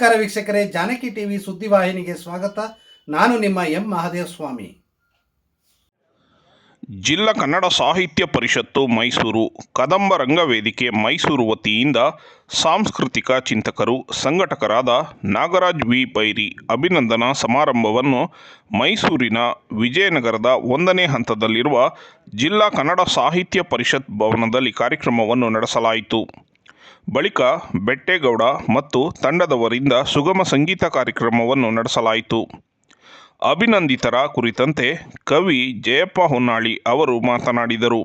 ನಮಸ್ಕಾರ ವೀಕ್ಷಕರೇ, ಜಾನಕಿ ಟಿವಿ ಸುದ್ದಿವಾಹಿನಿಗೆ ಸ್ವಾಗತ. ನಾನು ನಿಮ್ಮ ಎಂ ಮಹಾದೇವ ಸ್ವಾಮಿ ಜಿಲ್ಲಾ ಕನ್ನಡ ಸಾಹಿತ್ಯ ಪರಿಷತ್ತು ಮೈಸೂರು ಕದಂಬ ರಂಗವೇದಿಕೆ ಮೈಸೂರು ವತಿಯಿಂದ ಸಾಂಸ್ಕೃತಿಕ ಚಿಂತಕರು, ಸಂಘಟಕರಾದ ನಾಗರಾಜ್ ವಿ. ಪೈರಿ ಅಭಿನಂದನಾ ಸಮಾರಂಭವನ್ನು ಮೈಸೂರಿನ ವಿಜಯನಗರದ ಒಂದನೇ ಹಂತದಲ್ಲಿರುವ ಜಿಲ್ಲಾ ಕನ್ನಡ ಸಾಹಿತ್ಯ ಪರಿಷತ್ ಭವನದಲ್ಲಿ ಕಾರ್ಯಕ್ರಮವನ್ನು ನಡೆಸಲಾಯಿತು. ಬಳಿಕ ಬೆಟ್ಟೇಗೌಡ ಮತ್ತು ತಂಡದವರಿಂದ ಸುಗಮ ಸಂಗೀತ ಕಾರ್ಯಕ್ರಮವನ್ನು ನಡೆಸಲಾಯಿತು. ಅಭಿನಂದಿತರ ಕುರಿತಂತೆ ಕವಿ ಜಯಪ್ಪ ಹೊನ್ನಾಳಿ ಅವರು ಮಾತನಾಡಿದರು.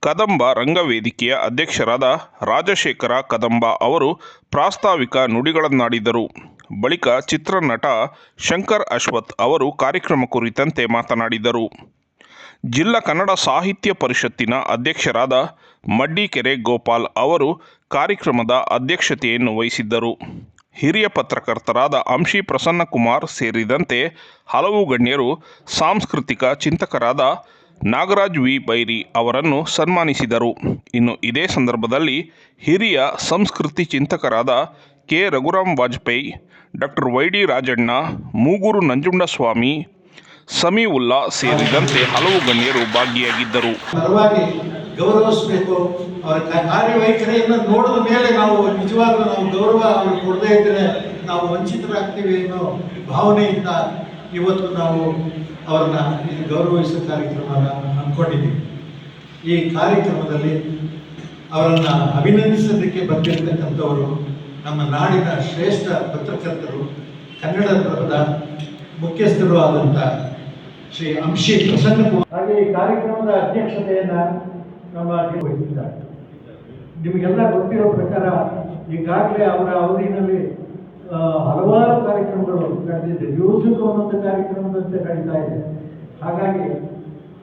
ಕದಂಬ ರಂಗವೇದಿಕೆಯ ಅಧ್ಯಕ್ಷರಾದ ರಾಜಶೇಖರ ಕದಂಬ ಅವರು ಪ್ರಾಸ್ತಾವಿಕ ನುಡಿಗಳನ್ನಾಡಿದರು. ಬಳಿಕ ಚಿತ್ರನಟ ಶಂಕರ್ ಅಶ್ವಥ್ ಅವರು ಕಾರ್ಯಕ್ರಮ ಕುರಿತಂತೆ ಮಾತನಾಡಿದರು. ಜಿಲ್ಲಾ ಕನ್ನಡ ಸಾಹಿತ್ಯ ಪರಿಷತ್ತಿನ ಅಧ್ಯಕ್ಷರಾದ ಮಡ್ಡಿಕೆರೆ ಗೋಪಾಲ್ ಅವರು ಕಾರ್ಯಕ್ರಮದ ಅಧ್ಯಕ್ಷತೆಯನ್ನು ವಹಿಸಿದ್ದರು. ಹಿರಿಯ ಪತ್ರಕರ್ತರಾದ ಅಂಶಿ ಪ್ರಸನ್ನಕುಮಾರ್ ಸೇರಿದಂತೆ ಹಲವು ಗಣ್ಯರು, ಸಾಂಸ್ಕೃತಿಕ ಚಿಂತಕರಾದ ನಾಗರಾಜ್ ವಿ. ಬೈರಿ ಅವರನ್ನು ಸನ್ಮಾನಿಸಿದರು. ಇನ್ನು ಇದೇ ಸಂದರ್ಭದಲ್ಲಿ ಹಿರಿಯ ಸಂಸ್ಕೃತಿ ಚಿಂತಕರಾದ K. Raghuram Vajpayee, doctor Y. D. Rajanna, Mugur Nanjundaswamy, Samiulla ಸೇರಿದಂತೆ ಹಲವು ಗಣ್ಯರು ಭಾಗಿಯಾಗಿದ್ದರು. ಗೌರವಿಸಬೇಕು. ಅವರ ಕಾರ್ಯವೈಖರಿಯನ್ನು ನೋಡಿದ ಮೇಲೆ ನಾವು ನಿಜವಾಗ್ಲೂ ನಾವು ಗೌರವ ಅವ್ರಿಗೆ ಕೊಡದೇ ಇದ್ದರೆ ನಾವು ವಂಚಿತರಾಗ್ತೀವಿ ಅನ್ನೋ ಭಾವನೆಯಿಂದ ಇವತ್ತು ನಾವು ಅವರನ್ನ ಈ ಗೌರವಿಸೋ ಕಾರ್ಯಕ್ರಮನ ಅಂದ್ಕೊಂಡಿದ್ದೀವಿ ಈ ಕಾರ್ಯಕ್ರಮದಲ್ಲಿ ಅವರನ್ನು ಅಭಿನಂದಿಸೋದಕ್ಕೆ ಬಂದಿರತಕ್ಕಂಥವರು ನಮ್ಮ ನಾಡಿನ ಶ್ರೇಷ್ಠ ಪತ್ರಕರ್ತರು, ಕನ್ನಡ ಪ್ರಭದ ಮುಖ್ಯಸ್ಥರು ಆದಂಥ ಶ್ರೀ ಅಂಶಿ ಪ್ರಸನ್ನ ಹಾಗೆ ಈ ಕಾರ್ಯಕ್ರಮದ ಅಧ್ಯಕ್ಷತೆಯನ್ನ ನಮ್ಮ ವಹಿಸಿದ್ದಾರೆ. ನಿಮಗೆಲ್ಲ ಗೊತ್ತಿರೋ ಪ್ರಕಾರ ಈಗಾಗಲೇ ಅವರ ಅವಧಿನಲ್ಲಿ ಹಲವಾರು ಕಾರ್ಯಕ್ರಮಗಳು ನಡೆದಿದೆ ದಿವಸಕ್ಕೆ ಒಂದೊಂದು ಕಾರ್ಯಕ್ರಮದಂತೆ ನಡೀತಾ ಇದೆ. ಹಾಗಾಗಿ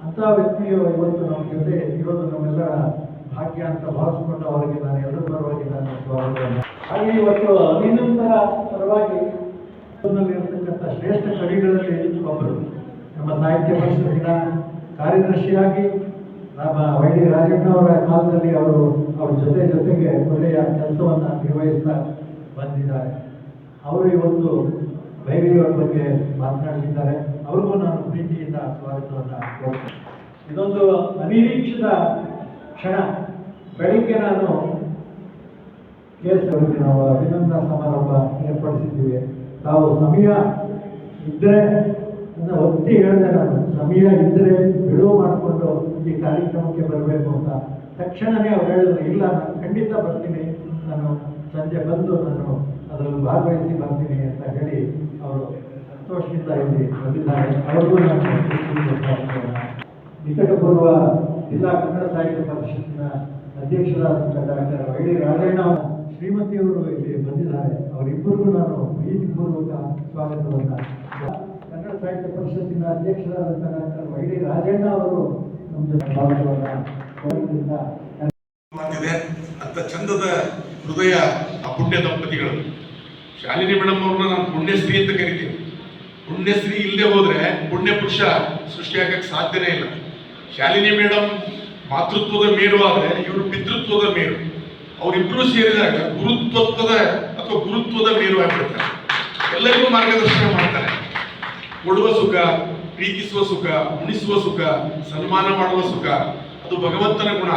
ಅಂಥ ವ್ಯಕ್ತಿಯು ಇವತ್ತು ನಮ್ಮ ಜೊತೆ ಇರೋದು ನಮ್ಮೆಲ್ಲರ ಭಾಗ್ಯ ಅಂತ ಭಾವಿಸಿಕೊಂಡು ಅವರಿಗೆ ನಾನು ಎಲ್ಲರ ಪರವಾಗಿ ನಾನು ಹಾಗೆ ಇವತ್ತು ಅಭಿನಂದರ ಪರವಾಗಿ ಇರತಕ್ಕಂಥ ಶ್ರೇಷ್ಠ ಕವಿಗಳಲ್ಲಿ ಒಬ್ಬರು. ನಮ್ಮ ಸಾಹಿತ್ಯ ಪರಿಷತ್ತಿನ ಕಾರ್ಯದರ್ಶಿಯಾಗಿ ನಮ್ಮ ವೈ ಡಿ ರಾಜಣ್ಣ ಅವರ ಕಾಲದಲ್ಲಿ ಅವರು ಅವ್ರ ಜೊತೆ ಜೊತೆಗೆ ಒಳ್ಳೆಯ ಕೆಲಸವನ್ನು ನಿರ್ವಹಿಸ್ತಾ ಬಂದಿದ್ದಾರೆ. ಅವರು ಇವತ್ತು ಬೈರಿಯವರ ಬಗ್ಗೆ ಮಾತನಾಡಿದ್ದಾರೆ ಅವ್ರಿಗೂ ನಾನು ಪ್ರೀತಿಯಿಂದ ಸ್ವಾಗತವನ್ನು ಕೊಡ್ತೇನೆ. ಇದೊಂದು ಅನಿರೀಕ್ಷಿತ ಕ್ಷಣ. ಬೆಳಿಗ್ಗೆ ನಾನು ಕೇಸ್ ಅವರಿಗೆ ನಾವು ಅಭಿನಂದನಾ ಸಮಾರಂಭ ಏರ್ಪಡಿಸಿದ್ದೀವಿ. ತಾವು ಸಮಯ ಇದ್ದರೆ ಒತ್ತಿ ಹೇಳಿದೆ ನಾನು, ಸಮಯ ಇದ್ದರೆ ಬಿಡುವು ಮಾಡಿಕೊಂಡು ಈ ಕಾರ್ಯಕ್ರಮಕ್ಕೆ ಬರಬೇಕು ಅಂತ ತಕ್ಷಣವೇ ಅವ್ರು ಹೇಳಿದ್ರು, ಇಲ್ಲ, ನಾನು ಖಂಡಿತ ಬರ್ತೀನಿ. ನಾನು ಸಂಜೆ ಬಂದು ನಾನು ಅದರಲ್ಲಿ ಭಾಗವಹಿಸಿ ಬರ್ತೀನಿ ಅಂತ ಹೇಳಿ ಅವರು ಸಂತೋಷದಿಂದ ಇಲ್ಲಿ ಬಂದಿದ್ದಾರೆ. ಅವ್ರಿಗೂ ನಾನು ನಿಕಟಪೂರ್ವ ಜಿಲ್ಲಾ ಕನ್ನಡ ಸಾಹಿತ್ಯ ಪರಿಷತ್ತಿನ ಅಧ್ಯಕ್ಷರಾದಂಥ ಡಾಕ್ಟರ್ ವೈಡಿ ರಾಜಣ್ಣ ಶ್ರೀಮತಿಯವರು ಇಲ್ಲಿ ಬಂದಿದ್ದಾರೆ. ಅವರಿಬ್ಬರಿಗೂ ನಾನು ಪ್ರೀತಿಪೂರ್ವಕ ಸ್ವಾಗತವನ್ನು. ಕನ್ನಡ ಸಾಹಿತ್ಯ ಪರಿಷತ್ತಿನ ಅಧ್ಯಕ್ಷರಾದಂಥ ಡಾಕ್ಟರ್ ವೈಡಿ ರಾಜಣ್ಣ ಅವರು ಮಾತಿದೆ ಅಂತ ಚಂದದ ಹೃದಯ ಆ ಪುಣ್ಯ ದಂಪತಿಗಳು. ಶಾಲಿನಿ ಮೇಡಮ್ ಅವ್ರನ್ನ ನಾನು ಪುಣ್ಯಶ್ರೀ ಅಂತ ಕರಿತೀನಿ. ಪುಣ್ಯಶ್ರೀ ಇಲ್ಲದೆ ಹೋದ್ರೆ ಪುಣ್ಯ ಪುರುಷ ಸೃಷ್ಟಿಯಾಗಕ್ಕೆ ಸಾಧ್ಯನೇ ಇಲ್ಲ. ಶಾಲಿನಿ ಮೇಡಮ್ ಮಾತೃತ್ವದ ಮೇರು ಆದರೆ ಇವರು ಪಿತೃತ್ವದ ಮೇರು. ಅವರಿಬ್ಬರು ಸೇರಿದಾಗ ಗುರುತ್ವತ್ವದ ಅಥವಾ ಗುರುತ್ವದ ಮೇರು ಆಗಿರ್ತಾರೆ ಎಲ್ಲರಿಗೂ ಮಾರ್ಗದರ್ಶನ ಮಾಡ್ತಾರೆ. ಕೊಡುವ ಸುಖ ಪ್ರೀತಿಸುವ ಸುಖ, ಉಣಿಸುವ ಸುಖ, ಸನ್ಮಾನ ಮಾಡುವ ಸುಖ, ಅದು ಭಗವಂತನ ಗುಣ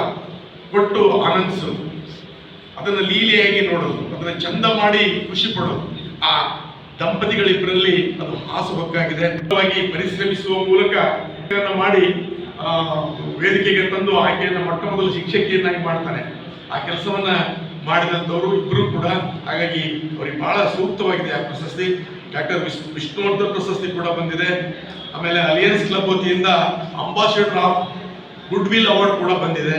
ಕೊಟ್ಟು ಆನಂದಿಸೋದು. ಅದನ್ನು ಲೀಲೆಯಾಗಿ ನೋಡೋದು, ಅದನ್ನು ಚಂದ ಮಾಡಿ ಖುಷಿ ಪಡೋದು. ಆ ದಂಪತಿಗಳಿಬ್ಬರಲ್ಲಿ ಅದು ಹಾಸುಹೊಕ್ಕಾಗಿದೆ ಮುಖ್ಯವಾಗಿ ಪರಿಶ್ರಮಿಸುವ ಮೂಲಕ ಮಾಡಿ ವೇದಿಕೆಗೆ ತಂದು ಆಕೆಯನ್ನು ಮೊಟ್ಟ ಮೊದಲು ಶಿಕ್ಷಕಿಯನ್ನಾಗಿ ಮಾಡ್ತಾನೆ. ಆ ಕೆಲಸವನ್ನ ಮಾಡಿದಂಥವರು ಇಬ್ಬರು ಕೂಡ. ಹಾಗಾಗಿ ಅವರಿಗೆ ಬಹಳ ಸೂಕ್ತವಾಗಿದೆ ಆ ಪ್ರಶಸ್ತಿ. ಡಾಕ್ಟರ್ ವಿಷ್ಣುವರ್ಧನ್ ಪ್ರಶಸ್ತಿ ಕೂಡ ಬಂದಿದೆ. ಆಮೇಲೆ ಅಲಿಯನ್ಸ್ ಕ್ಲಬ್ ವತಿಯಿಂದ ambassador of goodwill award ಕೂಡ ಬಂದಿದೆ.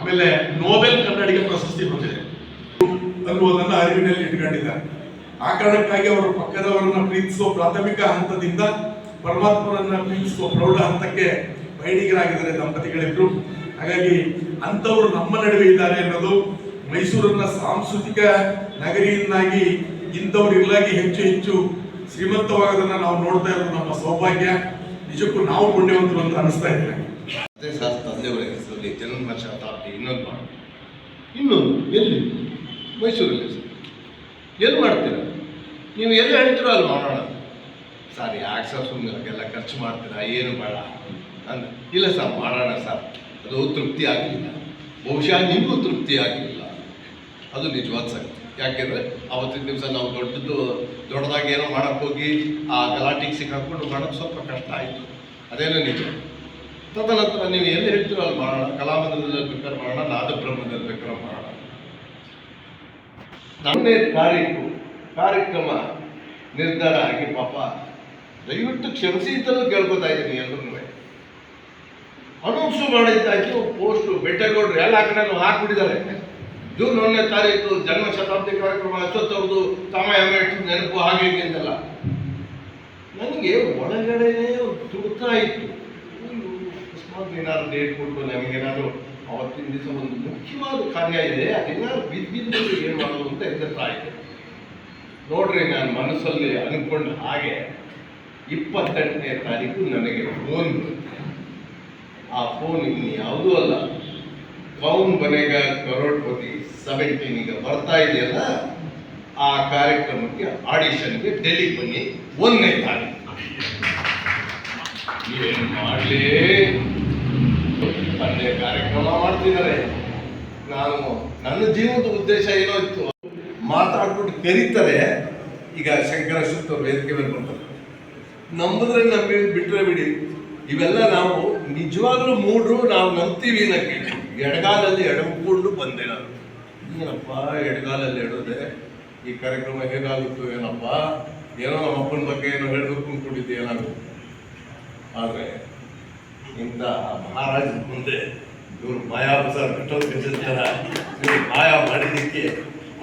ಆಮೇಲೆ ನೋಬೆಲ್ ಕನ್ನಡಿಗ ಪ್ರಶಸ್ತಿ ಬಂದಿದೆ. ಅನ್ನುವುದನ್ನ ಅರಿವಿನಲ್ಲಿ ಇಟ್ಕೊಂಡಿದ್ದಾರೆ ಆ ಕಾರಣಕ್ಕಾಗಿ ಅವರು ಪಕ್ಕದವರನ್ನ ಪ್ರೀತಿಸುವ ಪ್ರಾಥಮಿಕ ಹಂತದಿಂದ ಪರಮಾತ್ಮರನ್ನ ಪ್ರೀತಿಸುವ ಪ್ರೌಢ ಹಂತಕ್ಕೆ ಪಯಣಿಗರಾಗಿದ್ದಾರೆ ದಂಪತಿಗಳಿಬ್ರು. ಹಾಗಾಗಿ ಅಂಥವರು ನಮ್ಮ ನಡುವೆ ಇದ್ದಾರೆ ಅನ್ನೋದು ಮೈಸೂರನ್ನ ಸಾಂಸ್ಕೃತಿಕ ನಗರಿಯನ್ನಾಗಿ ಇಂಥವ್ರು ಇಲ್ಲಾಗಿ ಹೆಚ್ಚು ಹೆಚ್ಚು ಶ್ರೀಮಂತವಾಗದನ್ನ ನಾವು ನೋಡ್ತಾ ಇರೋದು ನಮ್ಮ ಸೌಭಾಗ್ಯ. ನಿಜಕ್ಕೂ ನಾವು ಪುಣ್ಯವಂತರು ಅಂತ ಅನಿಸ್ತಾ ಇದೆ ಸರ್, ತಂದೆಯವರ ಹೆಸರಲ್ಲಿ ಜನ್ಮ ಶತಾಬ್ದಿ ಇನ್ನೊಂದು ಮಾಡಿ ಇನ್ನೊಂದು, ಎಲ್ಲಿ? ಮೈಸೂರಲ್ಲಿ ಸರ್. ಎಲ್ಲಿ ಮಾಡ್ತೀರಾ? ನೀವು ಎಲ್ಲಿ ಹೇಳ್ತೀರೋ ಅಲ್ಲಿ ಮಾಡೋಣ ಸರ್ ಯಾಕೆ ಸರ್ ಸುಮ್ಮನೆ ಖರ್ಚು ಮಾಡ್ತೀರಾ? ಏನು ಬೇಡ. ಅಂದ, ಇಲ್ಲ ಸರ್, ಮಾಡೋಣ ಸರ್. ಅದು ತೃಪ್ತಿ ಆಗಲಿಲ್ಲ ಬಹುಶಃ ನಿಮಗೂ ತೃಪ್ತಿ ಆಗಲಿಲ್ಲ ಅದು ನಿಜವಾದ ಸಂಗತಿ. ಯಾಕೆಂದರೆ ಅವತ್ತಿನ ದಿವಸ ನಾವು ದೊಡ್ಡದು, ದೊಡ್ಡದಾಗಿ ಏನೋ ಹೋಗಿ ಆ ಗಲಾಟೆಗೆ ಸಿಕ್ಕಾಕೊಂಡು ಮಾಡೋಕ್ಕೆ ಸ್ವಲ್ಪ ಕಷ್ಟ ಆಯಿತು. ಅದೇನೋ ನಿಜ. ತದನಂತರ ನೀವು ಎಲ್ಲಿ ಹೇಳ್ತೀರೋ ಅಲ್ಲಿ ಮಾಡೋಣ. ಕಲಾಮಂದಿರದಲ್ಲಿ ಬೇಕಾದ್ರೆ ಮಾಡೋಣ ನಾದಬ್ರಹ್ಮದಲ್ಲಿ ಬೇಕಾದ್ರೆ ಮಾಡೋಣ. ನನ್ನೇ ತಾರೀಕು ಕಾರ್ಯಕ್ರಮ ನಿರ್ಧಾರ ಆಗಿ ಪಾಪ, ದಯವಿಟ್ಟು ಕ್ಷಮಿಸಿ ಅಂತಲೂ ಕೇಳ್ಕೊತಾ ಇದ್ದೀನಿ ಎಲ್ಲರೂ ಅನೌನ್ಸು ಮಾಡಿದ್ದಾಯ್ತು ಪೋಸ್ಟು ಬೆಟ್ಟಗೌಡ್ರು ಎಲ್ಲ ಕಡೆ ಹಾಕ್ಬಿಟ್ಟಿದ್ದಾರೆ. ಜೂನ್ ಒಂದನೇ ತಾರೀಕು ಜನ್ಮ ಶತಾಬ್ದಿ ಕಾರ್ಯಕ್ರಮ ಅಶ್ವತ್ಥವ್ರದ್ದು ಸಮಯ ಎಷ್ಟು ನೆನಪು ಹಾಗೆ ಹೀಗೆ ಅಂತೆಲ್ಲ. ನನಗೆ ಒಳಗಡೆನೇ ಒಂದು ತುರ್ತಾ ಇತ್ತು. ಅಕಸ್ಮಾತ್ ಏನಾದ್ರು ಡೇಟ್ ಕೊಟ್ಟು ನಮಗೇನಾದ್ರು ಅವತ್ತಿನ ದಿವಸ ಒಂದು ಮುಖ್ಯವಾದ ಕಾರ್ಯ ಇದೆ, ಅದೇನಾದ್ರು ಬಿದ್ದು ಬಿದ್ದು ಏನು ಮಾಡೋದು ಅಂತ ಎದುರ್ತಾ ಇದೆ ನೋಡ್ರಿ, ನಾನು ಮನಸ್ಸಲ್ಲಿ ಅನ್ಕೊಂಡ ಹಾಗೆ ಇಪ್ಪತ್ತೆಂಟನೇ ತಾರೀಕು ನನಗೆ ಫೋನ್ ಆ ಫೋನ್ ಇನ್ನು ಯಾವುದೂ ಅಲ್ಲ. ಕೌನ್ ಬನೆಗ ಕರೋಡ್ಪತಿ ಸೆವೆಂಟೀನ್ ಈಗ ಬರ್ತಾ ಇದೆಯಲ್ಲ ಆ ಕಾರ್ಯಕ್ರಮಕ್ಕೆ ಆಡಿಷನ್ಗೆ ಡೆಲ್ಲಿ ಬನ್ನಿ ಒಂದನೇ ತಾರೀಕು. ಏನ್ ಮಾಡಲಿ? ತಂದೆ ಕಾರ್ಯಕ್ರಮ ಮಾಡ್ತಿದ್ದಾರೆ. ನಾನು ನನ್ನ ಜೀವನದ ಉದ್ದೇಶ ಏನೋ ಇತ್ತು. ಮಾತಾಡ್ಬಿಟ್ಟು ಕರೀತಾರೆ ಈಗ ಶಂಕರ ಶುದ್ಧ ವೇದಿಕೆ ಮೇಲೆ ಬರ್ತಾರೆ. ನಂಬಿದ್ರೆ ನಂಬಿ ಬಿಟ್ರೆ ಬಿಡಿ. ಇವೆಲ್ಲ ನಾವು ನಿಜವಾಗ್ಲೂ ಮೂಡ್ರು ನಾವು ನಂಬ್ತೀವಿ ನನಗೆ ಎಡಗಾಲಲ್ಲಿ ಎಡಕೊಂಡು ಬಂದೆ ನಾನು. ಏನಪ್ಪ, ಎಡಗಾಲಲ್ಲಿ ಎಡದೆ? ಈ ಕಾರ್ಯಕ್ರಮ ಹೇಗಾಗುತ್ತೋ ಏನಪ್ಪ? ಏನೋ ನಮ್ಮ ಅಪ್ಪನ ಬಗ್ಗೆ ಏನೋ ಹೇಳಬೇಕು ಅನ್ಕೊಂಡಿದ್ದೆ ಏನಾಗುತ್ತೆ ಆದರೆ, ಇಂಥ ಮಹಾರಾಜ ಮುಂದೆ ಇವರು ಮಾಯಾ ಬಜಾರ್ ಕಟ್ಟೋದು ಕಟ್ಟಿರ್ತಾರ ಇವರು ಮಾಯಾ ಮಾಡಿದ್ದಕ್ಕೆ,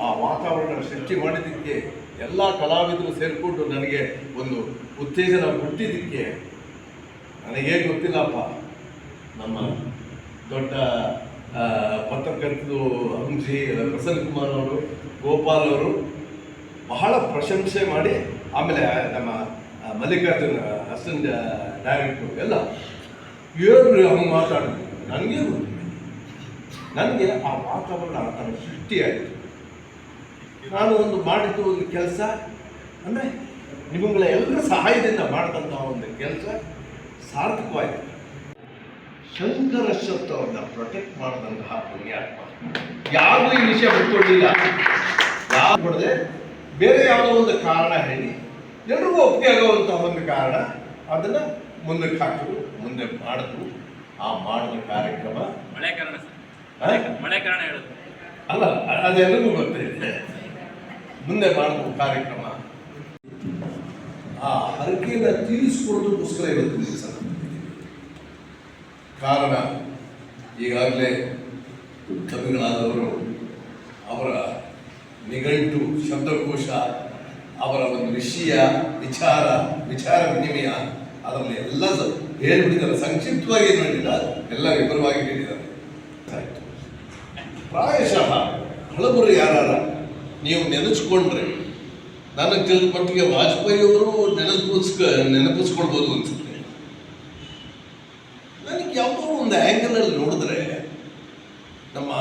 ಆ ವಾತಾವರಣ ಸೃಷ್ಟಿ ಮಾಡಿದ್ದಕ್ಕೆ, ಎಲ್ಲ ಕಲಾವಿದರು ಸೇರಿಕೊಂಡು ನನಗೆ ಒಂದು ಉತ್ತೇಜನ ಹುಟ್ಟಿದ್ದಕ್ಕೆ ನನಗೇ ಗೊತ್ತಿಲ್ಲಪ್ಪ. ನಮ್ಮ ದೊಡ್ಡ ಪತ್ರಕರ್ತರು ಹಂಸಿ ಪ್ರಸನ್ನ ಕುಮಾರ್ ಅವರು, ಗೋಪಾಲ್ ಅವರು ಬಹಳ ಪ್ರಶಂಸೆ ಮಾಡಿ, ಆಮೇಲೆ ನಮ್ಮ ಮಲ್ಲಿಕಾರ್ಜುನ ಅಸಿಸ್ಟೆಂಟ್ ಡೈರೆಕ್ಟ್ರು ಎಲ್ಲ ಏನು ಹಂಗೆ ಮಾತಾಡಿದ್ರು. ನನಗೆ ನನಗೆ ಆ ವಾತಾವರಣ ಥರ ಸೃಷ್ಟಿಯಾಯಿತು ನಾನು ಒಂದು ಮಾಡಿದ್ದು ಒಂದು ಕೆಲಸ, ಅಂದರೆ ನಿಮ್ಮಗಳ ಎಲ್ಲರ ಸಹಾಯದಿಂದ ಮಾಡಿದಂಥ ಒಂದು ಕೆಲಸ ಸಾರ್ಥಕವಾಯಿತು. ಶಂಕರ ಶಬ್ದವನ್ನು ಪ್ರೊಟೆಕ್ಟ್ ಮಾಡಿದಂತಹ ಪುಣ್ಯಾತ್ಮ. ಯಾರು ಈ ವಿಷಯ ಬಿಟ್ಕೊಂಡಿಲ್ಲ ಯಾರು ಬಿಡದೆ? ಬೇರೆ ಯಾವುದೋ ಒಂದು ಕಾರಣ ಹೇಳಿ. ಎಲ್ರಿಗೂ ಒಪ್ಪಿಗೆ ಆಗುವಂತಹ ಒಂದು ಕಾರಣ ಅದನ್ನ ಮುಂದಕ್ಕೆ ಹಾಕಿದ್ರು ಮುಂದೆ ಮಾಡಿದ್ರು ಆ ಮಾಡಿದ ಕಾರ್ಯಕ್ರಮ. ಮಳೆ ಕಾರಣ? ಮಳೆ ಕಾರಣ ಅಲ್ಲ ಅದೆಲ್ಲರಿಗೂ ಗೊತ್ತಿದೆ ಮುಂದೆ ಮಾಡಿದ ಕಾರ್ಯಕ್ರಮ. ಆ ಹರಕೆಯನ್ನು ತೀರಿಸಿಕೊಳ್ಳೋದಕ್ಕೋಸ್ಕರ ಇವತ್ತು ಸರ್. ಕಾರಣ ಈಗಾಗಲೇ ಕವಿಗಳಾದವರು ಅವರ ನಿಘಂಟು ಶಬ್ದಕೋಶ, ಅವರ ಒಂದು ವಿಷಯ, ವಿಚಾರ ವಿಚಾರ ವಿನಿಮಯ, ಅದರಲ್ಲಿ ಎಲ್ಲ ಹೇಳ್ಬಿಟ್ಟಿದ್ದಾರೆ. ಸಂಕ್ಷಿಪ್ತವಾಗಿ ಏನು ಹೇಳಿಲ್ಲ ಎಲ್ಲ ವಿವರವಾಗಿ ಹೇಳಿದ್ದಾರೆ. ಪ್ರಾಯಶಃ ಹಳಬರು ಯಾರ ನೀವು ನೆನೆಸ್ಕೊಂಡ್ರೆ ನನಗೆ ತಿಳಿದ ಮಟ್ಟಿಗೆ ವಾಜಪೇಯಿ ಅವರು ನೆನಪಿಸ್ಕ, ನೆನಪಿಸ್ಕೊಳ್ಬೋದು ಅನ್ಸುತ್ತೆ ನನಗೆ ಯಾವುದೋ ಒಂದು ಆ್ಯಂಗಲಲ್ಲಿ ನೋಡಿದ್ರೆ ನಮ್ಮ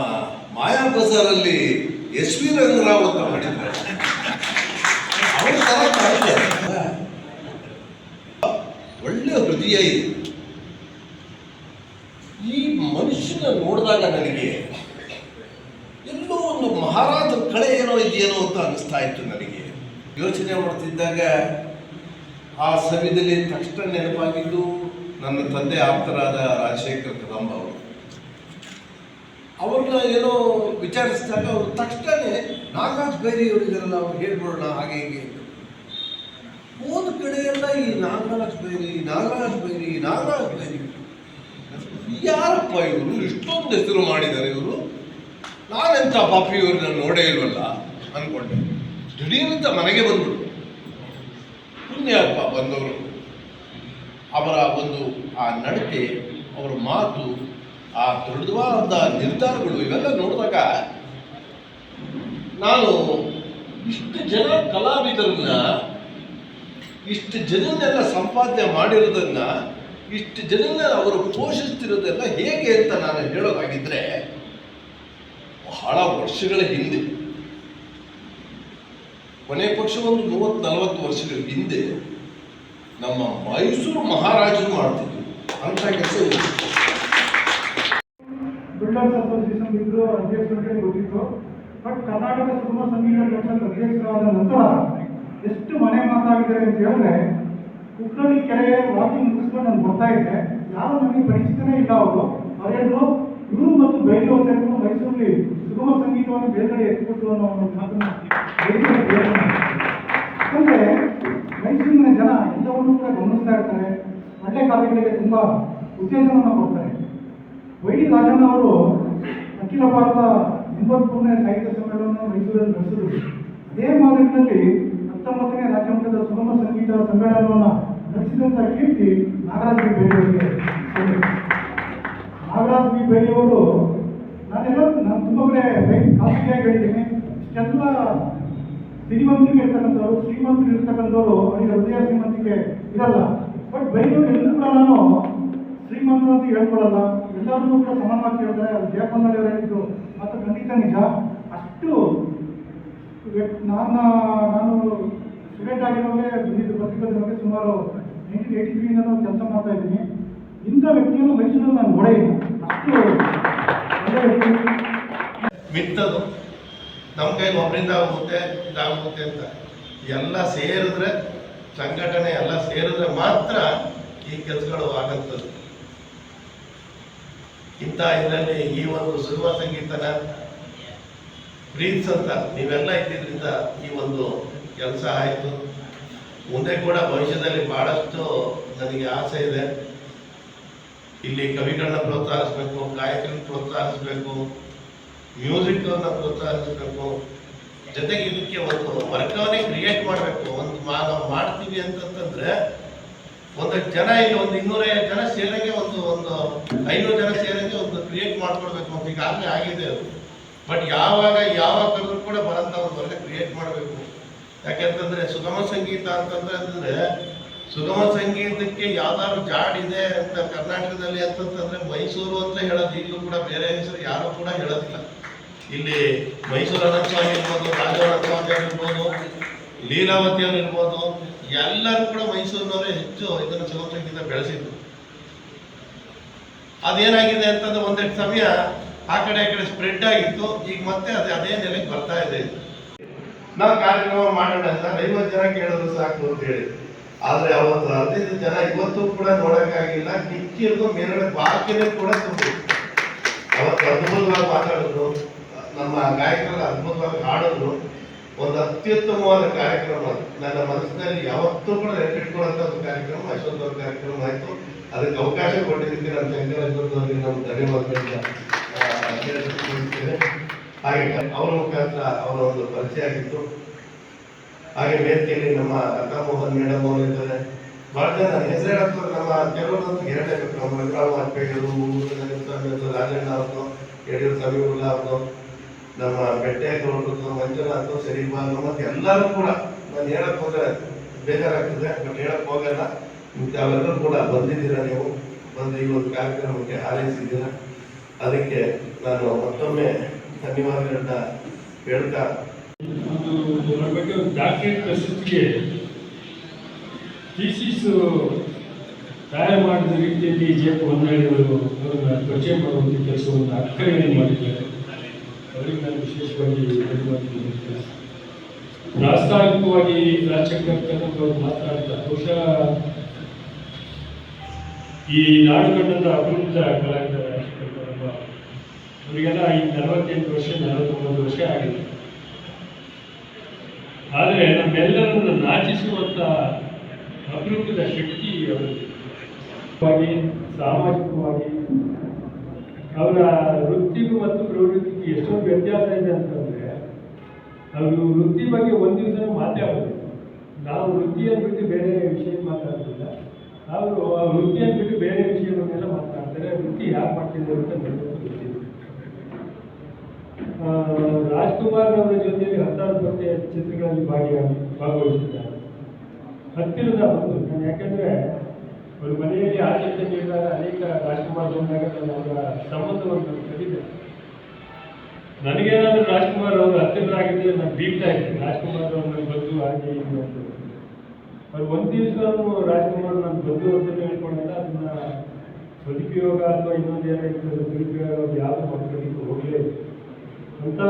ಮಾಯಾ ಬಜಾರಲ್ಲಿ ಎಸ್ ವಿ ರಂಗರಾವ್ ಅಂತ ಮಾಡಿದ್ದಾರೆ. ಒಳ್ಳೆ ಹೃದಯ ಇದೆ. ಈ ಮನುಷ್ಯನ ನೋಡಿದಾಗ ನನಗೆ ಎಲ್ಲೋ ಒಂದು ಮಹಾರಾಜ ಕಳೆ ಏನೋ ಇದೆಯೇನೋ ಅಂತ ಅನಿಸ್ತಾ ಇತ್ತು ನನಗೆ. ಯೋಚನೆ ಮಾಡ್ತಿದ್ದಾಗ ಆ ಸಮಯದಲ್ಲಿ ತಕ್ಷಣ ನೆನಪಾಗಿದ್ದು ನನ್ನ ತಂದೆ ಆಪ್ತರಾದ ರಾಜಶೇಖರ್ ಕದಂಬ ಅವರು. ಅವ್ರನ್ನ ಏನೋ ವಿಚಾರಿಸಿದಾಗ ಅವರು ತಕ್ಷಣನೇ ನಾಗರಾಜ್ ಬೈರಿ ಇದರಲ್ಲ ಅವ್ರು ಹೇಳ್ಬಿಡೋಣ ಹಾಗೆ ಹೀಗೆ ಅಂತ. ಹೋದ ಕಡೆ ಎಲ್ಲ ಈ ನಾಗರಾಜ್ ಬೈರಿ ನಾಗರಾಜ್ ಬೈರಿ ನಾಗರಾಜ್ ಬೈರಿ. ಯಾರಪ್ಪ ಇವರು? ಇಷ್ಟೊಂದು ಹೆಸರು ಮಾಡಿದ್ದಾರೆ ಇವರು. ನಾನೆಂಥ ಪಾಪಿ ಇವ್ರನ್ನ ನೋಡೇ ಇಲ್ವಲ್ಲ ಅನ್ಕೊಂಡೆ. ದಿಢೀರಂತ ಮನೆಗೆ ಬಂದ್ಬಿಟ್ಟು ಪುಣ್ಯಪ್ಪ ಬಂದವರು? ಅವರ ಒಂದು ಆ ನಡತೆ, ಅವರ ಮಾತು, ಆ ದೃಢವಾದ ನಿರ್ಧಾರಗಳು ಇವೆಲ್ಲ ನೋಡಿದಾಗ ನಾನು ಇಷ್ಟು ಜನ ಕಲಾವಿದರನ್ನ, ಇಷ್ಟು ಜನನ್ನೆಲ್ಲ ಸಂಪಾದನೆ ಮಾಡಿರೋದನ್ನ, ಇಷ್ಟು ಜನನ್ನ ಅವರು ಪೋಷಿಸ್ತಿರೋದೆಲ್ಲ ಹೇಗೆ ಅಂತ ನಾನು ಹೇಳೋದಾಗಿದ್ರೆ, ಬಹಳ ವರ್ಷಗಳ ಹಿಂದೆ, ಕೊನೆ ಪಕ್ಷ ಒಂದು ಮೂವತ್ತು ನಲವತ್ತು ವರ್ಷಗಳ ಹಿಂದೆ ನಮ್ಮ ಮೈಸೂರು ಮಹಾರಾಜರು ಮಾಡ್ತಿದ್ರು. ಅಂತ ಕೆಲಸ ಇದೆ. ಬಿಲ್ಡರ್ಸ್ ಅಸೋಸಿಯೇಷನ್ ಇದ್ರು ಅಧ್ಯಕ್ಷರಿಗೆ ಗೊತ್ತಿತ್ತು. ಬಟ್ ಕರ್ನಾಟಕ ಸುಗಮ ಸಂಗೀತ ಪರಿಷತ್ ಅಧ್ಯಕ್ಷರಾದ ನಂತರ ಎಷ್ಟು ಮನೆ ಮಾತಾಗಿದ್ದಾರೆ ಅಂತ ಹೇಳಿದ್ರೆ ಕುಕ್ಕಳ್ಳಿ ಕೆರೆ ವಾಕಿಂಗ್ ಮುಗಿಸ್ಕೊಂಡು ನಾನು ಬರ್ತಾ ಇದ್ದೆ ಯಾರು ನನಗೆ ಪರಿಚಿತನೇ ಇಲ್ಲ ಅವರು. ಅವ್ರು ಹೇಳಿದ್ರು ಇವರು ಮತ್ತು ಬೈಲು ಸೇರಿಕೊಂಡು ಮೈಸೂರಲ್ಲಿ ಸುಗಮ ಸಂಗೀತವನ್ನು ಬೇರೆ ಎತ್ಬಿಟ್ಟು ಅನ್ನೋ ಒಂದು ಮಾತನ್ನ ಬೇರ್ಗಡೆ ಬೇರೆ ಯಾಕಂದ್ರೆ ಮೈಸೂರಿನ ಜನ ಎಲ್ಲವನ್ನೂ ಕೂಡ ಗಮನಿಸ್ತಾ ಇರ್ತಾರೆ ಒಳ್ಳೆ ತುಂಬಾ ಉತ್ತೇಜನವನ್ನು ಕೊಡ್ತಾರೆ. ವೈ ಡಿ ರಾಜಣ್ಣ ಅವರು ಅಖಿಲ ಭಾರತ ಎಂಬತ್ಮೂರನೇ ಸಾಹಿತ್ಯ ಸಮ್ಮೇಳನ ಮೈಸೂರಲ್ಲಿ ನಡೆಸಿದ್ರು. ಅದೇ ಮಾದರಿನಲ್ಲಿ ಹತ್ತೊಂಬತ್ತನೇ ರಾಜ್ಯಮಟ್ಟದ ಸುಗಮ ಸಂಗೀತ ಸಮ್ಮೇಳನವನ್ನು ನಡೆಸಿದಂಥ ಕೀರ್ತಿ ನಾಗರಾಜ್ ಬಿ ಬೇಡಿಯವರಿಗೆ ಸಲ್ಲಿದೆ. ನಾಗರಾಜ್ ಬಿ ಬೇಡಿಯವರು ನಾನೆಲ್ಲ ನಾನು ತುಂಬ ಕಡೆ ಖಾಸಗಿಯಾಗಿ ಹೇಳಿದ್ದೀನಿ. ಇಷ್ಟೆಲ್ಲ ಸಿರಿವಂತಿಕೆ ಇರ್ತಕ್ಕಂಥವ್ರು, ಶ್ರೀಮಂತರು ಇರ್ತಕ್ಕಂಥವ್ರು, ಅವರಿಗೆ ಹೃದಯ ಶ್ರೀಮಂತಿಕೆ ಇರಲ್ಲ. ಬಟ್ ಬೈದವರು ಎಲ್ಲರೂ ಕೂಡ ನಾನು ಶ್ರೀಮಂತ ಅಂತ ಹೇಳ್ಕೊಳ್ಳಲ್ಲ ಎಲ್ಲರನ್ನೂ ಕೂಡ ಸಮಾನವಾಗಿ ಕೇಳ್ತಾರೆ ಅದು ಜಯಪಂದಲ್ಲಿ ಅವರು ಹೇಳಿದ್ದು. ಮತ್ತು ಖಂಡಿತ ನಿಜ. ಅಷ್ಟು ನಾನು ನಾನು ಸ್ಟೂಡೆಂಟ್ ಆಗಿರೋವೇ ಬಂದಿದ್ದು ಪತ್ರಿಕೋದ್ಯಮಕ್ಕೆ ಸುಮಾರು ನೈನ್ಟೀನ್ ಏಯ್ಟಿ ತ್ರೀಯಿಂದ ಕೆಲಸ ಮಾಡ್ತಾ ಇದ್ದೀನಿ. ಇಂಥ ವ್ಯಕ್ತಿಯನ್ನು ಮೈಸೂರಲ್ಲಿ ನಾನು ನೋಡೇ ಇಲ್ಲ. ಅಷ್ಟು ಮಿತ್ತದು ನಮ್ಮ ಕೈಲಿ ಒಬ್ಬರಿಂದ ಆಗುತ್ತೆ, ಇದಾಗುತ್ತೆ ಅಂತ. ಎಲ್ಲ ಸೇರಿದ್ರೆ ಸಂಘಟನೆ ಎಲ್ಲ ಸೇರಿದ್ರೆ ಮಾತ್ರ ಈ ಕೆಲಸಗಳು ಆಗಂಥದ್ದು ಇಂಥ ಇದರಲ್ಲಿ ಈ ಒಂದು ಸುಗಮ ಸಂಗೀತನ ಅಂತ ನೀವೆಲ್ಲ ಇದ್ದಿದ್ರಿಂದ ಈ ಒಂದು ಕೆಲಸ ಆಯಿತು. ಮುಂದೆ ಕೂಡ ಭವಿಷ್ಯದಲ್ಲಿ ಭಾಳಷ್ಟು ನನಗೆ ಆಸೆ ಇದೆ. ಇಲ್ಲಿ ಕವಿಗಳನ್ನ ಪ್ರೋತ್ಸಾಹಿಸಬೇಕು, ಗಾಯಕರನ್ನ ಪ್ರೋತ್ಸಾಹಿಸಬೇಕು ಮ್ಯೂಸಿಕ್ ಪ್ರೋತ್ಸಾಹಿಸ್ಬೇಕು ಪ್ರೋತ್ಸಾಹಿಸಬೇಕು. ಜೊತೆಗೆ ಇದಕ್ಕೆ ಒಂದು ವರ್ಗವನ್ನೇ ಕ್ರಿಯೇಟ್ ಮಾಡಬೇಕು. ಒಂದು ನಾವು ಮಾಡ್ತೀವಿ ಅಂತಂತಂದ್ರೆ, ಒಂದು ಜನ ಇಲ್ಲಿ ಒಂದು ಇನ್ನೂರೈವತ್ತು ಜನ ಸೇರಂಗೆ ಒಂದು ಒಂದು ಐನೂರು ಜನ ಸೇರಂಗೆ ಒಂದು ಕ್ರಿಯೇಟ್ ಮಾಡ್ಕೊಡ್ಬೇಕು ಅಂತ ಈಗಾಗಲೇ ಆಗಿದೆ ಅದು. ಬಟ್ ಯಾವಾಗ ಯಾವಾಗ ಕರೆದ್ರು ಕೂಡ ಬರಂತ ಒಂದು ವರ್ಗ ಕ್ರಿಯೇಟ್ ಮಾಡಬೇಕು. ಯಾಕೆಂತಂದ್ರೆ ಸುಗಮ ಸಂಗೀತ ಅಂತಂದ್ರೆ ಅಂದ್ರೆ, ಸುಗಮ ಸಂಗೀತಕ್ಕೆ ಯಾವ್ದಾದ್ರು ಜಾಡಿದೆ ಅಂತ ಕರ್ನಾಟಕದಲ್ಲಿ ಅಂತಂತಂದ್ರೆ ಮೈಸೂರು ಅಂತ ಹೇಳೋದು ಈಗಲೂ ಕೂಡ ಬೇರೆ ಹೆಸರು ಯಾರು ಕೂಡ ಹೇಳೋದಿಲ್ಲ. ಇಲ್ಲಿ ಮೈಸೂರು ಅನಂತ ಸ್ವಾಮಿ ಇರ್ಬೋದು ಸ್ವಾಮಿ ಇರ್ಬೋದು, ಲೀಲಾವತಿ ಅವ್ರು ಇರ್ಬೋದು, ಎಲ್ಲರೂ ಕೂಡ ಮೈಸೂರಿನವರೇ ಹೆಚ್ಚು ಇದನ್ನು ಸುಗಮ ಸಂಗೀತ ಬೆಳೆಸಿದ್ರು. ಅದೇನಾಗಿದೆ ಅಂತಂದ್ರೆ ಒಂದೆರಡು ಸಮಯ ಆ ಕಡೆ ಆ ಕಡೆ ಸ್ಪ್ರೆಡ್ ಆಗಿತ್ತು, ಈಗ ಮತ್ತೆ ಅದೇ ಅದೇ ನೆಲೆಗೆ ಬರ್ತಾ ಇದೆ. ನಾವು ಕಾರ್ಯಕ್ರಮ ಮಾಡೋಣ ಸರ್ ಐವತ್ತು ಜನ ಕೇಳಿದ್ರು ಸಾಕು ಅಂತ ಹೇಳಿ. ಆದ್ರೆ ಅವತ್ತು ಹದಿನೈದು ಜನ ಇವತ್ತು ಕೂಡ ನೋಡಕ್ಕಾಗಿಲ್ಲ ಕಿಕ್ಕಿರ್ದು ಮೇಲ್ಗಡೆ ಬಾಕಿನೇ ಕೂಡ ತುಂಬ ಅವತ್ತು ಅದ್ಭುತವಾಗಿ ಮಾತಾಡಿದ್ರು. ನಮ್ಮ ಗಾಯಕರೆಲ್ಲ ಅದ್ಭುತವಾಗಿ ಹಾಡಿದ್ರು ಒಂದು ಅತ್ಯುತ್ತಮವಾದ ಕಾರ್ಯಕ್ರಮ. ನನ್ನ ಮನಸ್ಸಿನಲ್ಲಿ ಯಾವತ್ತೂ ಕೂಡ ನೆನಪಿಟ್ಕೊಳ್ಳುವಂತ ಒಂದು ಕಾರ್ಯಕ್ರಮ ಅಶೋಕ್ ಅವ್ರ ಕಾರ್ಯಕ್ರಮ ಆಯ್ತು. ಅದಕ್ಕೆ ಅವಕಾಶ ಕೊಟ್ಟಿದ್ದಕ್ಕೆ ನಮ್ಮ ಶಂಕರಾಚಾರ್ಯವರಿಗೆ ನಮ್ಮ ಧನ್ಯವಾದ. ಹಾಗೆ ಅವರ ಮುಖಾಂತರ ಅವರ ಒಂದು ಪರಿಚಯ ಆಗಿತ್ತು. ಹಾಗೆ ವೇದಿಕೆಯಲ್ಲಿ ನಮ್ಮ ಲತಾಮೋಹನ್ ಮೇಡಮ್ ಅವರು ಇದ್ದಾರೆ. ಬಹಳ ಜನ ಹೆಸರು ನಮ್ಮ ಕೆಲವರು ಹೇಳಲೇಬೇಕು ನಮ್ಮ ರಘುರಾಮ್ ವಾಜಪೇಯಿ ರಾಜಣ್ಣ ಅವರು ಯಡಿಯೂರು ಸಮೀವುಲ್ಲಾ ಅವ್ರದ್ದು. ನಮ್ಮ ಬೆಟ್ಟೆ ಬೆಟ್ಟೇಗೌಡರದ್ದು ಮಂಜುನಾಥ್ ಶರೀಫ್ ಮತ್ತೆ ಎಲ್ಲರೂ ಕೂಡ ನಾನು ಹೇಳಕ್ ಹೋದ್ರೆ ಬೇಜಾರಾಗ್ತದೆ, ಬಟ್ ಹೇಳಕ್ ಹೋಗಲ್ಲ. ತಾವೆಲ್ಲರೂ ಕೂಡ ಬಂದಿದ್ದೀರಾ ನೀವು? ಬಂದು ಈ ಒಂದು ಕಾರ್ಯಕ್ರಮಕ್ಕೆ ಹಾರೈಸಿದ್ದೀರಾ? ಅದಕ್ಕೆ ನಾನು ಮತ್ತೊಮ್ಮೆ ಧನ್ಯವಾದಗಳನ್ನ ಹೇಳ್ತಾ ಪ್ರಶಸ್ತಿಗೆ ತಯಾರು ಮಾಡಿದ ರೀತಿಯಲ್ಲಿ ಜೆ ಪಿ ಹೊನ್ನಾಳಿಯವರು. ಅವರನ್ನು ಪರಿಚಯ ಮಾಡುವಂಥ ಕೆಲಸವನ್ನು ಅಕ್ಕರೆಯನ್ನು ಮಾಡಿದ್ದಾರೆ. ಅವರಿಗೆ ವಿಶೇಷವಾಗಿ ಪ್ರಾಸ್ತಾವಿಕವಾಗಿ ರಾಜಶೇಖರ್ ಅವರು ಬಹುಶಃ ಈ ನಾಡು ಕಂಡಂತ ಅಭಿವೃದ್ಧ ಕಲಾವಿದ ರಾಜಶೇಖರ್ ಅವರಿಗೆಲ್ಲ ಈ ನಲವತ್ತೆಂಟು ವರ್ಷ ನಲವತ್ತೊಂಬತ್ತು ವರ್ಷ ಆಗಿದೆ. ಆದರೆ ನಮ್ಮೆಲ್ಲರನ್ನು ನಾಚಿಸುವಂತ ಅಭಿವೃದ್ಧಿಯ ಶಕ್ತಿ ಅವರಿಗೆ ವಾಗಿ, ಸಾಮಾಜಿಕವಾಗಿ ಅವರ ಪ್ರವೃತ್ತಿಗೂ ಎಷ್ಟೊಂದು ವ್ಯತ್ಯಾಸ ಇದೆ ಅಂತಂದರೆ ಅವರು ವೃತ್ತಿ ಬಗ್ಗೆ ಒಂದು ದಿವಸ ಮಾತಾಡೋದು ನಾವು ವೃತ್ತಿಯನ್ನು ಬಿಟ್ಟು ಬೇರೆ ವಿಷಯ ಮಾತಾಡೋದಿಲ್ಲ. ಅವರು ಆ ವೃತ್ತಿಯನ್ನು ಬಿಟ್ಟು ಬೇರೆ ವಿಷಯವನ್ನೆಲ್ಲ ಮಾತಾಡ್ತಾರೆ. ವೃತ್ತಿ ಯಾಕೆ ಮಾಡ್ತಿದ್ದಾರೆ ಅಂತ ಆ, ರಾಜ್ಕುಮಾರ್ ಅವರ ಜೊತೆಯಲ್ಲಿ ಹತ್ತಾರು ಬಟ್ಟೆ ಚಿತ್ರಗಳಲ್ಲಿ ಭಾಗಿಯಾಗಿ ಭಾಗವಹಿಸಿದ್ದಾರೆ. ಹತ್ತಿರದ ಒಂದು ನಾನು ಯಾಕೆಂದ್ರೆ ಒಂದು ಮನೆಯಲ್ಲಿ ಆಡಳಿತ ನೀಡಿದಾಗ ಅನೇಕ ರಾಜ್ಕುಮಾರ್ ಬಂದಾಗ ನಾನು ಅವರ ಸಂಬಂಧವನ್ನು ಕಲಿತೆ ನನಗೇನಾದ್ರೂ ರಾಜ್ಕುಮಾರ್ ಅವರು ಹತ್ತಿರರಾಗಿದ್ದರೆ ನಾನು ಬೀಗ್ತಾ ಇದ್ದೆ ರಾಜ್ಕುಮಾರ್ ಅವರು ನನ್ನ ಬಂದು ಹಾಗೆ ಹೀಗೆ ಅಂತ. ಅವ್ರು ಒಂದು ದಿವಸ ರಾಜ್ಕುಮಾರ್ ನಾನು ಬಂದು ಅಂತ ಹೇಳ್ಕೊಂಡಾಗ ಅದನ್ನ ಸದುಪಯೋಗ ಅಥವಾ ಇನ್ನೊಂದು ಏನೋ ಇರ್ತದೆ ದುರುಪಯೋಗ ಅದು ಯಾವುದು ಮಕ್ಕಳಿಗೆ ಹೋಗಲೇ ಅಂತ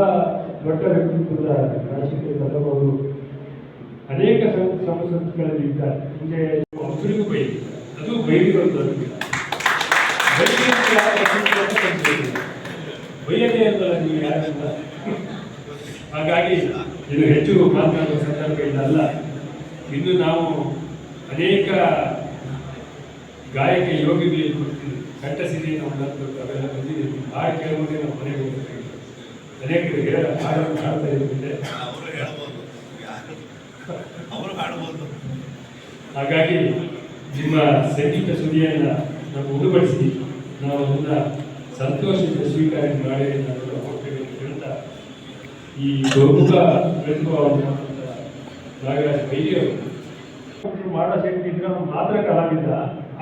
ದೊಡ್ಡ ವ್ಯಕ್ತಿತ್ವದ ರಾಜಕೀಯ ಕದವರು ಅನೇಕ ಸಂಸ್ಥೆಗಳಲ್ಲಿ ಇದ್ದಾರೆ. ಹಿಂದೆ ಒಬ್ಬರಿಗೂ ಬೈ ಅದು ಬೈಲಿಗಳು ಬರುತ್ತೆ ಬೈಲಿ ಅಂತ ಯಾರು ಹೆಸರು ಅಂತ ಕಲ್ತಿಲ್ಲ. ಬೈಯದೇ ಅಂತಲ್ಲ ನೀವು ಯಾರಿಂದ ಹಾಗಾಗಿ ಇದು ಹೆಚ್ಚು ಮಾತನಾಡುವ ಸಂದರ್ಭ ಇದಲ್ಲ ಇನ್ನು ನಾವು ಅನೇಕ ಗಾಯಕ ಯೋಗಿಗಳಿಗೆ ಕೊಡ್ತೀವಿ. ಕಂಠಸಿರಿ ನಾವು ಬಂದ್ಬಿಟ್ಟು ಅವೆಲ್ಲ ಬಂದಿದ್ದೀವಿ ಹಾಡು ಕೇಳುವುದೇ ನಾವು ಮನೆಗೆ ಹೋಗ್ತೀವಿ ಅನೇಕರು ಹೇಳ ಹಾಡನ್ನು ಹಾಡ್ತಾ ಇರ್ತಿದ್ದೆ ಹಾಗಾಗಿ ನಿಮ್ಮ ಸಂಗೀತ ಸುದ್ದಿಯನ್ನು ನಾವು ಉಡುಪಡಿಸಿ ನಾವು ಅದನ್ನ ಸಂತೋಷದಿಂದ ಸ್ವೀಕಾರ ಮಾಡಿ ಅಂತ ಹೇಳ್ತಾ ಈ ಬಹುಮುಖ ಪ್ರತಿಭಾವಂತ ನಾಗರಾಜ್ ಕೊಟ್ಟರು ಮಾಡೋ ಶಕ್ತಿ ಇದ್ರೆ ಮಾತ್ರ ಕಲಾವಿದ.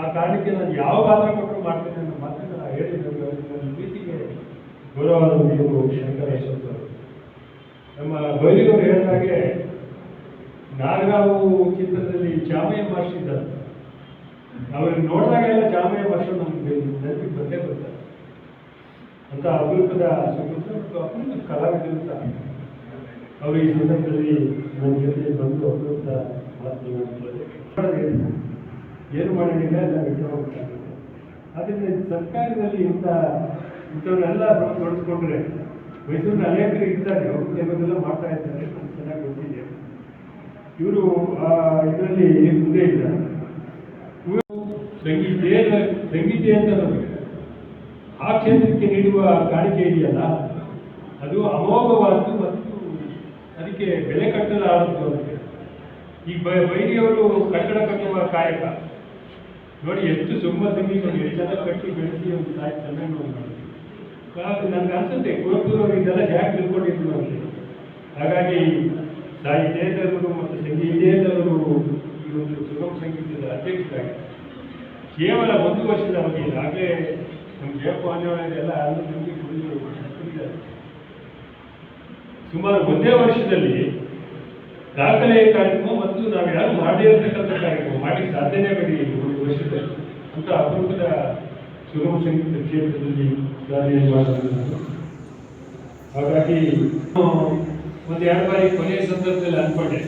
ಆ ಕಾರಣಕ್ಕೆ ನಾನು ಯಾವ ಪಾತ್ರ ಕೊಟ್ಟರು ಮಾಡ್ತೇನೆ ಅನ್ನೋ ಮಾತ್ರ ನಾನು ಹೇಳಿದ್ದೆ. ನನ್ನ ಪ್ರೀತಿಗೆ ಗೌರವವಾದ ನೀವು ಶಂಕರ ಯಶವಂತ್ ಅವರು. ನಮ್ಮ ಹಾಗೆ ಹೇಳಿದಾಗೆ ನಾಗರಾವು ಚಿತ್ರದಲ್ಲಿ ಚಾಮಯ್ಯ ಮಹರ್ಷಿ ಇದ್ದಾರೆ ಅವ್ರಿಗೆ ನೋಡಿದಾಗೆಲ್ಲ ಚಾಮಯ್ಯ ಮಹರ್ಷಿ ನಮ್ಗೆ ನೆನಪಿಗೆ ಬಂದೇ ಬರ್ತಾರೆ. ಅಂತ ಮತ್ತು ಅಪರೂಪದ ಕಲಾವಿದರು ಅಂತ ಅವರು ಈ ಸಂದರ್ಭದಲ್ಲಿ ನನ್ನ ಜೊತೆ ಬಂದು ಅಪರೂಪದ ಮಾತನಾಡುತ್ತಾರೆ ಏನು ಮಾಡಿಲ್ಲ ಎಲ್ಲ ವಿಚಾರ ಹೋಗ್ತಾರೆ ಆದ್ದರಿಂದ ಸರ್ಕಾರದಲ್ಲಿ ಇಂಥ ಇಂಥವನ್ನೆಲ್ಲ ತೊಡಸ್ಕೊಂಡ್ರೆ ಮೈಸೂರಿನ ಅನೇಕರು ಇದ್ದಾರೆ ಅವರು ಕೆಲವೆಲ್ಲ ಮಾಡ್ತಾ ಇದ್ದಾರೆ ನಮ್ಗೆ ಚೆನ್ನಾಗಿ ಗೊತ್ತಿದೆ. ಇವರು ಇದರಲ್ಲಿ ಮುಂದೆ ಇದ್ದಾರೆ ಇವರು ಸಂಗೀತ ಸಂಗೀತ ಅಂತ ನಮಗೆ. ಆ ಕ್ಷೇತ್ರಕ್ಕೆ ನೀಡುವ ಕಾಣಿಕೆ ಇದೆಯಲ್ಲ, ಅದು ಅಮೋಘವಾದ್ದು ಮತ್ತು ಅದಕ್ಕೆ ಬೆಲೆ ಕಟ್ಟಲಾರದ್ದು ಅದಕ್ಕೆ ಈ ಬೈರಿಯವರು ಕಟ್ಟಡ ಕಟ್ಟುವ ಕಾಯಕ. ನೋಡಿ, ಎಷ್ಟು ಸುಮ್ಮ ಸಂಗೀತ ಎಷ್ಟು ಚೆನ್ನಾಗಿ ಕಟ್ಟಿ ಬೆಳೆಸಿ ಒಂದು ಸಾಯಿ ಚೆನ್ನಾಗಿ ನನಗೆ ಅನ್ಸುತ್ತೆ ಕುವೆಂಪುರವರು ಇದೆಲ್ಲ ಜಾಗ ತಿಳ್ಕೊಂಡಿದ್ರು ಅಂತ ಹಾಗಾಗಿ ಸಾಹಿತ್ಯೇತರರು ಮತ್ತು ಸಂಗೀತೇತರರು ಈ ಒಂದು ಸುಗಮ ಸಂಗೀತದ ಅಧ್ಯಕ್ಷರಾಗಿ. ಕೇವಲ ಒಂದು ವರ್ಷದ ಅವಧಿ ಆಗಲೇ ನಮ್ಮ ಜಯಪಾಂಜವರೆಲ್ಲ ಅಲ್ಲೂ ನಿಮಗೆ ಸುಮಾರು ಒಂದೇ ವರ್ಷದಲ್ಲಿ ದಾಖಲೆಯ ಕಾರ್ಯಕ್ರಮ ಮತ್ತು ನಾವು ಯಾರು ಮಾಡಿ ಇರತಕ್ಕಂಥ ಕಾರ್ಯಕ್ರಮ, ಮಾಡಿ ಸಾಧ್ಯನೇ ಬೇಡಿ ಒಂದು ವರ್ಷದಲ್ಲಿ ಅಂತ ಅಪರೂಪದ ಸುಗಮ ಸಂಗೀತ ಕ್ಷೇತ್ರದಲ್ಲಿ ಸಾಧನೆ ಮಾಡೋದು ಹಾಗಾಗಿ ಒಂದು ಎರಡು ಬಾರಿ ಕೊನೆಯ ಸಂದರ್ಭದಲ್ಲಿ ಅನ್ಕೊಂಡೆ.